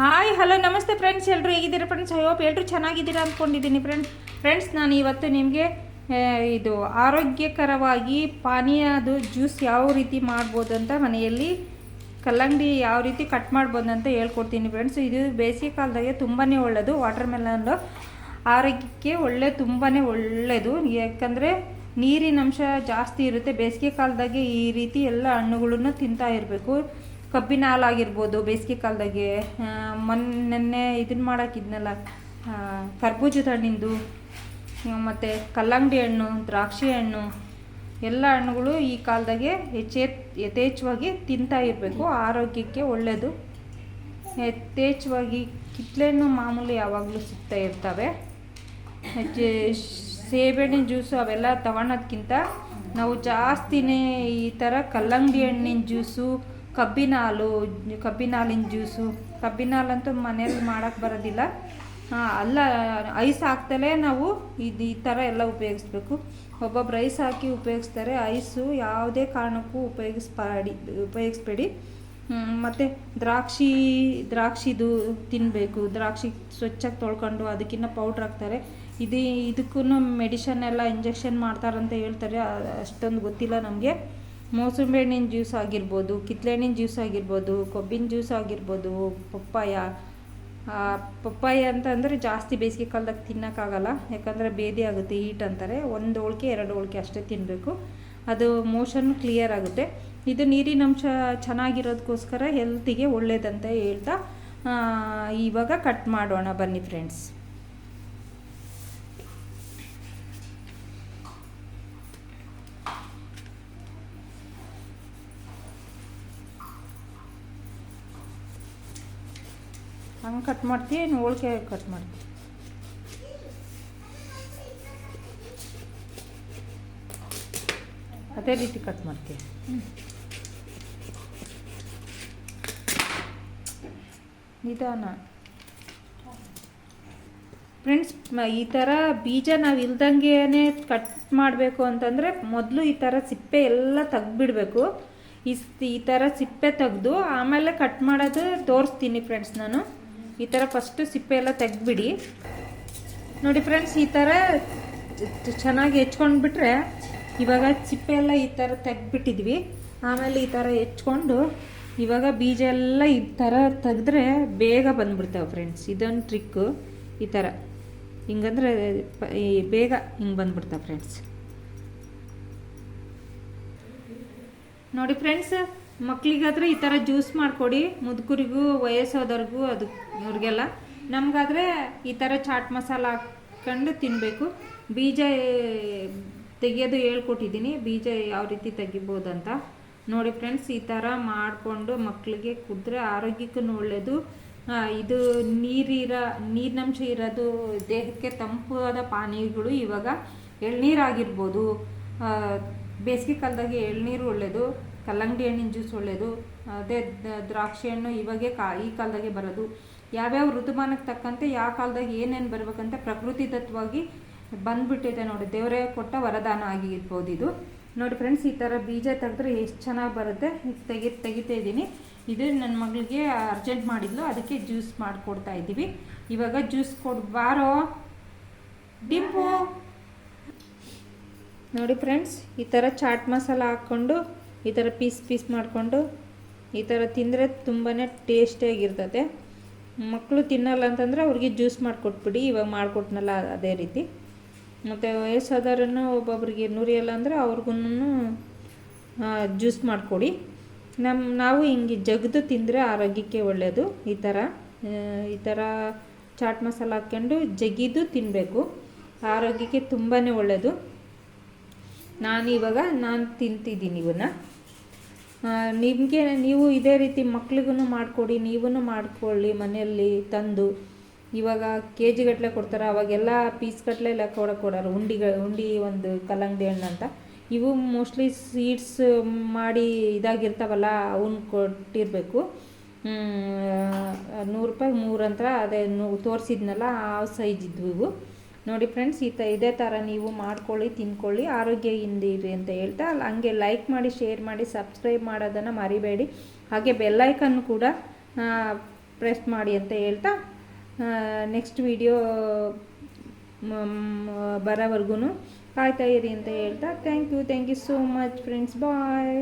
Hi hello ನಮಸ್ತೆ friends ಎಲ್ಲರೂ ಹೇಗಿದ್ದೀರಾ ಫ್ರೆಂಡ್ಸ್ ಹೋಪ್ ಎಲ್ಲರೂ ಚೆನ್ನಾಗಿದ್ದೀರಾ ಅಂದ್ಕೊಂಡಿದ್ದೀನಿ ಫ್ರೆಂಡ್ಸ್ ಫ್ರೆಂಡ್ಸ್ ನಾನು ಇವತ್ತು ನಿಮಗೆ ಇದು ಆರೋಗ್ಯಕರವಾಗಿ ಪಾನೀಯದು ಜ್ಯೂಸ್ ಯಾವ ರೀತಿ ಮಾಡ್ಬೋದು ಅಂತ ಮನೆಯಲ್ಲಿ, ಕಲ್ಲಂಗಡಿ ಯಾವ ರೀತಿ ಕಟ್ ಮಾಡ್ಬೋದು ಅಂತ ಹೇಳ್ಕೊಡ್ತೀನಿ ಫ್ರೆಂಡ್ಸ್ ಇದು ಬೇಸಿಗೆ ಕಾಲದಾಗೆ ತುಂಬಾ ಒಳ್ಳೆಯದು ವಾಟರ್ ಮೆಲನ್ನು ಆರೋಗ್ಯಕ್ಕೆ ಒಳ್ಳೆ ತುಂಬಾ ಒಳ್ಳೆಯದು ಯಾಕಂದರೆ ನೀರಿನಂಶ ಜಾಸ್ತಿ ಇರುತ್ತೆ. ಬೇಸಿಗೆ ಕಾಲದಾಗೆ ಈ ರೀತಿ ಎಲ್ಲ ಹಣ್ಣುಗಳನ್ನು ತಿಂತಾ ಇರಬೇಕು. ಕಬ್ಬಿನ ಹಾಲಾಗಿರ್ಬೋದು ಬೇಸಿಗೆ ಕಾಲದಾಗೆ ಮೊನ್ನೆ ಇದನ್ನ ಮಾಡೋಕ್ಕಿದ್ನಲ್ಲ ಕರ್ಬೂಜದ ಹಣ್ಣಿಂದು ಮತ್ತು ಕಲ್ಲಂಗಡಿ ಹಣ್ಣು, ದ್ರಾಕ್ಷಿ ಹಣ್ಣು, ಎಲ್ಲ ಹಣ್ಣುಗಳು ಈ ಕಾಲದಾಗೆ ಹೆಚ್ಚೆ ಯಥೇಚ್ಛವಾಗಿ ತಿಂತಾ ಇರಬೇಕು. ಆರೋಗ್ಯಕ್ಕೆ ಒಳ್ಳೆಯದು ಯಥೇಚ್ಛವಾಗಿ ಕಿತ್ಲೆಹಣ್ಣು ಮಾಮೂಲಿ ಯಾವಾಗಲೂ ಸಿಗ್ತಾ ಇರ್ತವೆ. ಹೆಚ್ಚು ಸೇಬೆಹಣ್ಣಿನ ಜ್ಯೂಸು ಅವೆಲ್ಲ ತಗೊಳೋದ್ಕಿಂತ ನಾವು ಜಾಸ್ತಿನೇ ಈ ಥರ ಕಲ್ಲಂಗಡಿ ಹಣ್ಣಿನ ಜ್ಯೂಸು ಕಬ್ಬಿನ ಹಾಲು ಕಬ್ಬಿನ ಹಾಲಿನ ಜ್ಯೂಸು. ಕಬ್ಬಿನ ಹಾಲಂತೂ ಮನೇಲಿ ಮಾಡೋಕ್ಕೆ ಬರೋದಿಲ್ಲ ಅಲ್ಲ, ಐಸ್ ಹಾಕ್ದಲೇ ನಾವು ಇದು ಈ ಥರ ಎಲ್ಲ ಉಪಯೋಗಿಸ್ಬೇಕು. ಒಬ್ಬೊಬ್ರು ಐಸ್ ಹಾಕಿ ಉಪಯೋಗಿಸ್ತಾರೆ. ಐಸು ಯಾವುದೇ ಕಾರಣಕ್ಕೂ ಉಪಯೋಗಿಸ್ಬಾಡಿ, ಉಪಯೋಗಿಸ್ಬೇಡಿ. ಮತ್ತು ಮತ್ತೆ ದ್ರಾಕ್ಷಿ, ದ್ರಾಕ್ಷಿದು ತಿನ್ನಬೇಕು ದ್ರಾಕ್ಷಿ ಸ್ವಚ್ಛಾಗಿ ತೊಳ್ಕೊಂಡು ಅದಕ್ಕಿಂತ ಪೌಡ್ರ್ ಹಾಕ್ತಾರೆ. ಇದು ಇದಕ್ಕೂ ಮೆಡಿಷನ್ ಎಲ್ಲ ಇಂಜೆಕ್ಷನ್ ಮಾಡ್ತಾರಂತ ಹೇಳ್ತಾರೆ. ಅಷ್ಟೊಂದು ಗೊತ್ತಿಲ್ಲ ನಮಗೆ. ಮೋಸಂಬಿ ಹಣ್ಣಿನ ಜ್ಯೂಸ್ ಆಗಿರ್ಬೋದು ಕಿತ್ಳೆ ಹಣ್ಣಿನ ಜ್ಯೂಸ್ ಆಗಿರ್ಬೋದು, ಕೊಬ್ಬಿನ ಜ್ಯೂಸ್ ಆಗಿರ್ಬೋದು, ಪಪ್ಪಾಯ. ಪಪ್ಪಾಯ ಅಂತ ಅಂದರೆ ಜಾಸ್ತಿ ಬೇಸಿಗೆ ಕಾಲದಾಗ ತಿನ್ನೋಕ್ಕಾಗಲ್ಲ, ಯಾಕಂದರೆ ಬೇದಿ ಆಗುತ್ತೆ, ಹೀಟ್ ಅಂತಾರೆ. ಒಂದು ಹೋಳಿಗೆ, ಎರಡು ಹೋಳಿಗೆ ಅಷ್ಟೇ ತಿನ್ನಬೇಕು ಅದು ಮೋಷನ್ ಕ್ಲಿಯರ್ ಆಗುತ್ತೆ. ಇದು ನೀರಿನಂಶ ಚೆನ್ನಾಗಿರೋದಕ್ಕೋಸ್ಕರ ಹೆಲ್ತಿಗೆ ಒಳ್ಳೆಯದಂತ ಹೇಳ್ತಾ ಇವಾಗ ಕಟ್ ಮಾಡೋಣ ಬನ್ನಿ ಫ್ರೆಂಡ್ಸ್ ಹಂಗೆ ಕಟ್ ಮಾಡ್ತೀವಿ ಏನು ಹೋಳಿಗೆ ಕಟ್ ಮಾಡ್ತೀವಿ ಅದೇ ರೀತಿ ಕಟ್ ಮಾಡ್ತೀವಿ ನಿಧಾನ. ಫ್ರೆಂಡ್ಸ್ ಈ ಥರ ಬೀಜ ನಾವು ಇಲ್ದಂಗೆ ಕಟ್ ಮಾಡಬೇಕು ಅಂತಂದರೆ ಮೊದಲು ಈ ಥರ ಸಿಪ್ಪೆ ಎಲ್ಲ ತೆಗ್ದುಬಿಡಬೇಕು. ಈ ಈ ಥರ ಸಿಪ್ಪೆ ತೆಗೆದು ಆಮೇಲೆ ಕಟ್ ಮಾಡೋದು ತೋರಿಸ್ತೀನಿ ಫ್ರೆಂಡ್ಸ್ ನಾನು. ಈ ಥರ ಫಸ್ಟು ಸಿಪ್ಪೆ ಎಲ್ಲ ತೆಗೆದ್ಬಿಡಿ. ನೋಡಿ ಫ್ರೆಂಡ್ಸ್ ಈ ಥರ ಚೆನ್ನಾಗಿ ಹೆಚ್ಕೊಂಡ್ಬಿಟ್ರೆ ಇವಾಗ ಸಿಪ್ಪೆ ಎಲ್ಲ ಈ ಥರ ತೆಗ್ದುಬಿಟ್ಟಿದ್ವಿ. ಆಮೇಲೆ ಈ ಥರ ಹೆಚ್ಕೊಂಡು ಇವಾಗ ಬೀಜ ಎಲ್ಲ ಈ ಥರ ತೆಗೆದ್ರೆ ಬೇಗ ಬಂದ್ಬಿಡ್ತಾವೆ ಫ್ರೆಂಡ್ಸ್ ಇದೊಂದು ಟ್ರಿಕ್ಕು ಈ ಥರ ಹಿಂಗಂದ್ರೆ ಈ ಬೇಗ ಹಿಂಗೆ ಬಂದ್ಬಿಡ್ತಾವೆ ಫ್ರೆಂಡ್ಸ್ ನೋಡಿ ಫ್ರೆಂಡ್ಸ್ ಮಕ್ಳಿಗಾದ್ರೆ ಈ ಥರ ಜ್ಯೂಸ್ ಮಾಡಿಕೊಡಿ, ಮುದುಕರಿಗೂ, ವಯಸ್ಸಾದವ್ರಿಗೂ ಅದು ಅವ್ರಿಗೆಲ್ಲ ನಮಗಾದರೆ ಈ ಥರ ಚಾಟ್ ಮಸಾಲ ಹಾಕ್ಕೊಂಡು ತಿನ್ನಬೇಕು ಬೀಜ ತೆಗೆಯೋದು ಹೇಳ್ಕೊಟ್ಟಿದ್ದೀನಿ. ಬೀಜ ಯಾವ ರೀತಿ ತೆಗಿಬೋದಂತ. ನೋಡಿ ಫ್ರೆಂಡ್ಸ್, ಈ ಥರ ಮಾಡಿಕೊಂಡು ಮಕ್ಕಳಿಗೆ ಕುಡಿದ್ರೆ ಆರೋಗ್ಯಕ್ಕೂ ಒಳ್ಳೆಯದು ಇದು ನೀರಿರ, ನೀರಿನಂಶ ಇರೋದು, ದೇಹಕ್ಕೆ ತಂಪಾದ ಪಾನೀಯಗಳು ಇವಾಗ ಎಳ್ನೀರಾಗಿರ್ಬೋದು. ಬೇಸಿಗೆ ಕಾಲದಾಗೆ ಎಳ್ನೀರು ಒಳ್ಳೆಯದು ಕಲ್ಲಂಗಡಿ ಹಣ್ಣಿನ ಜ್ಯೂಸ್ ಒಳ್ಳೆಯದು ಅದೇ ದ್ರಾಕ್ಷಿ ಹಣ್ಣು ಇವಾಗೆ ಕಾ ಈ ಕಾಲದಾಗೆ ಬರೋದು. ಯಾವ್ಯಾವ ಋತುಮಾನಕ್ಕೆ ತಕ್ಕಂತೆ ಯಾವ ಕಾಲದಾಗ ಏನೇನು ಬರಬೇಕಂತ ಪ್ರಕೃತಿ ದತ್ತವಾಗಿ ಬಂದ್ಬಿಟ್ಟಿದೆ ನೋಡಿ. ದೇವರೇ ಕೊಟ್ಟ ವರದಾನ ಆಗಿರ್ಬೋದು ಇದು. ನೋಡಿ ಫ್ರೆಂಡ್ಸ್, ಈ ಥರ ಬೀಜ ತೆಗೆದ್ರೆ ಎಷ್ಟು ಚೆನ್ನಾಗಿ ಬರುತ್ತೆ. ತೆಗಿ ತೆಗಿತಾ ಇದ್ದೀನಿ. ಇದು ನನ್ನ ಮಗಳಿಗೆ ಅರ್ಜೆಂಟ್ ಮಾಡಿದ್ಲು. ಅದಕ್ಕೆ ಜ್ಯೂಸ್ ಮಾಡಿಕೊಡ್ತಾ ಇದ್ದೀವಿ. ಇವಾಗ ಜ್ಯೂಸ್ ಕೊಡ್, ಬಾರೋ. ಡಿಂಪು. ನೋಡಿ ಫ್ರೆಂಡ್ಸ್, ಈ ಥರ ಚಾಟ್ ಮಸಾಲ ಹಾಕ್ಕೊಂಡು ಈ ಥರ ಪೀಸ್ ಪೀಸ್ ಮಾಡಿಕೊಂಡು ಈ ಥರ ತಿಂದರೆ ತುಂಬಾ ಟೇಸ್ಟಿಯಾಗಿರ್ತದೆ. ಮಕ್ಕಳು ತಿನ್ನಲ್ಲ ಅಂತಂದರೆ ಅವ್ರಿಗೆ ಜ್ಯೂಸ್ ಮಾಡಿಕೊಟ್ಬಿಡಿ, ಇವಾಗ ಮಾಡಿಕೊಟ್ನಲ್ಲ ಅದೇ ರೀತಿ. ಮತ್ತು ವಯಸ್ಸಾದವರನ್ನು ಒಬ್ಬೊಬ್ರಿಗೆ ನುರಿಯಲ್ಲ ಅಂದರೆ ಅವ್ರಿಗೂ ಜ್ಯೂಸ್ ಮಾಡಿಕೊಡಿ. ನಮ್ಮ ನಾವು ಹಿಂಗೆ ಜಗ್ದು ತಿಂದರೆ ಆರೋಗ್ಯಕ್ಕೆ ಒಳ್ಳೆಯದು ಈ ಥರ ಈ ಥರ ಚಾಟ್ ಮಸಾಲ ಹಾಕ್ಕೊಂಡು ಜಗಿದು ತಿನ್ನಬೇಕು ಆರೋಗ್ಯಕ್ಕೆ ತುಂಬಾ ಒಳ್ಳೆಯದು ನಾನು ಇವಾಗ ನಾನು ತಿಂತಿದ್ದೀನಿ ಇವನ್ನ. ನಿಮಗೆ ನೀವು ಇದೇ ರೀತಿ ಮಕ್ಳಿಗೂ ಮಾಡಿಕೊಡಿ ನೀವೂ ಮಾಡಿಕೊಳ್ಳಿ ಮನೆಯಲ್ಲಿ ತಂದು. ಇವಾಗ ಕೆ ಜಿಗಟ್ಟಲೆ ಕೊಡ್ತಾರೆ, ಅವಾಗೆಲ್ಲ ಪೀಸ್ ಗಟ್ಟಲೆ ಎಲ್ಲ ಕೊಡ ಕೊಡೋರು, ಉಂಡಿಗ, ಉಂಡಿ ಒಂದು ಕಲ್ಲಂಗಡಿ ಹಣ್ಣು ಅಂತ. ಇವು ಮೋಸ್ಟ್ಲಿ ಸೀಡ್ಸ್ ಮಾಡಿ ಇದಾಗಿರ್ತಾವಲ್ಲ ಅವನ್ನ ಕೊಟ್ಟಿರಬೇಕು. ನೂರು ರೂಪಾಯಿ ಮೂರು ಅಂತ ಅದೇ ತೋರಿಸಿದ್ನಲ್ಲ, ಆ ಸೈಜ್ ಇದ್ವು ಇವು. ನೋಡಿ ಫ್ರೆಂಡ್ಸ್ ಈ ತ ಇದೇ ಥರ ನೀವು ಮಾಡ್ಕೊಳ್ಳಿ, ತಿನ್ಕೊಳ್ಳಿ ಆರೋಗ್ಯ ಹಿಂದಿರಿ ಅಂತ ಹೇಳ್ತಾ ಅಲ್ಲಿ ಹಂಗೆ ಲೈಕ್ ಮಾಡಿ ಶೇರ್ ಮಾಡಿ ಸಬ್ಸ್ಕ್ರೈಬ್ ಮಾಡೋದನ್ನು ಮರಿಬೇಡಿ. ಹಾಗೆ ಬೆಲ್ಲೈಕನ್ ಕೂಡ ಪ್ರೆಸ್ ಮಾಡಿ ಅಂತ ಹೇಳ್ತಾ ನೆಕ್ಸ್ಟ್ ವಿಡಿಯೋ ಬರೋವರೆಗೂ ಕಾಯ್ತಾ ಇರಿ ಅಂತ ಹೇಳ್ತಾ thank you thank you so much friends bye